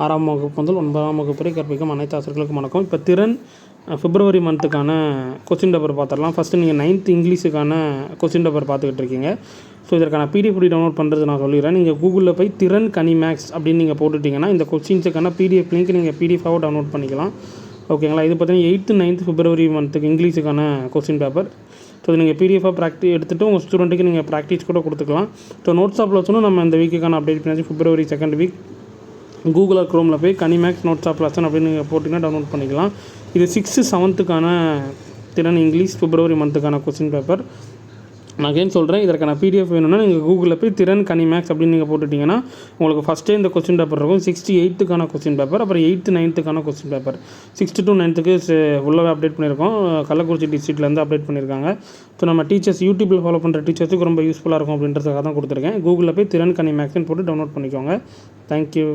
ஆறாம் வகுப்பு முதல் ஒன்பதாம் வகுப்பு வரை கற்பிக்கும் அனைத்து ஆசிரியர்களுக்கும் வணக்கம். இப்போ திறன் பிப்ரவரி மந்த்துக்கான கொஸ்டின் பேப்பர் பார்த்துடலாம். ஃபஸ்ட்டு நீங்கள் நைன்த் இங்கிலீஷுக்கான கொஸ்டின் பேப்பர் பார்த்துக்கிட்டு இருக்கீங்க. ஸோ இதற்கான பிடிஎஃப் டவுன்லோட் பண்ணுறது நான் சொல்லிடுறேன். நீங்கள் கூகுளில் போய் திறன் கனி மேக்ஸ் அப்படின்னு நீங்கள் போட்டுட்டிங்கன்னா இந்த கொஸ்டின்ஸுக்கான பிடிஎஃப் லிங்க் நீங்கள் பிடிஎஃபாக டவுன்லோட் பண்ணிக்கலாம். ஓகேங்களா இது பார்த்தீங்கன்னா எயித்து நைன்த் பிப்ரவரி மந்த்துக்கு இங்கிலீஷுக்கான கொஸ்டின் பேப்பர் ஸோ நீங்கள் பிடிஎஃபாக ப்ராக்டி எடுத்துகிட்டு உங்கள் ஸ்டூடெண்ட்டுக்கு நீங்கள் ப்ராக்டிஸ் கூட கொடுத்துக்கலாம். ஸோ நோட்ஸ் ஆப்பில் வச்சுன்னு நம்ம இந்த வீக்குக்கான அப்டேட் பண்ணி பிப்ரவரி செகண்ட் வீக் கூகுளில் க்ரோமில் போய் கனிமேக்ஸ் நோட்ஸ் ஆப் லெசன் அப்படின்னு நீங்கள் போட்டிங்கன்னா டவுன்லோட் பண்ணிக்கலாம். இது சிக்ஸ்த்து செவன்த்துக்கான திறன் இங்கிலீஷ் பிப்ரவரி மந்த்துக்கான கொஸ்டின் பேப்பர் நான் அகைன் சொல்கிறேன் இதற்கான பிடிஎஃப் வேணும்னா நீங்கள் கூகுளில் போய் திறன் கனிமேக்ஸ் அப்படின்னு நீங்கள் போட்டுட்டிங்கன்னா உங்களுக்கு ஃபஸ்ட்டே இந்த கொஸ்டின் பேப்பர் இருக்கும். சிக்ஸ்டி எயித்துக்கான கொஸ்டின் பேப்பர் அப்புறம் எயித்து நைன்த்துக்கான கொஸ்டின் பேப்பர் சிக்ஸ்த்து டு நைன்த்துக்கு ஃபுல்லாகவே அப்டேட் பண்ணியிருக்கோம். கள்ளக்குறிச்சி டிஸ்ட்ரிக்ட்லேருந்து அப்டேட் பண்ணியிருக்காங்க. ஸோ நம்ம டீச்சர்ஸ் யூடியூப்பில் ஃபாலோ பண்ணுற டீச்சர்ஸுக்கு ரொம்ப யூஸ்ஃபுல்லாக இருக்கும் அப்படின்றதுக்காக தான் கொடுத்துருக்கேன். கூகுளில் போய் திறன் கனிமேக்ஸ்னு போட்டு டவுன்லோட் பண்ணிக்கோங்க. தேங்க்யூ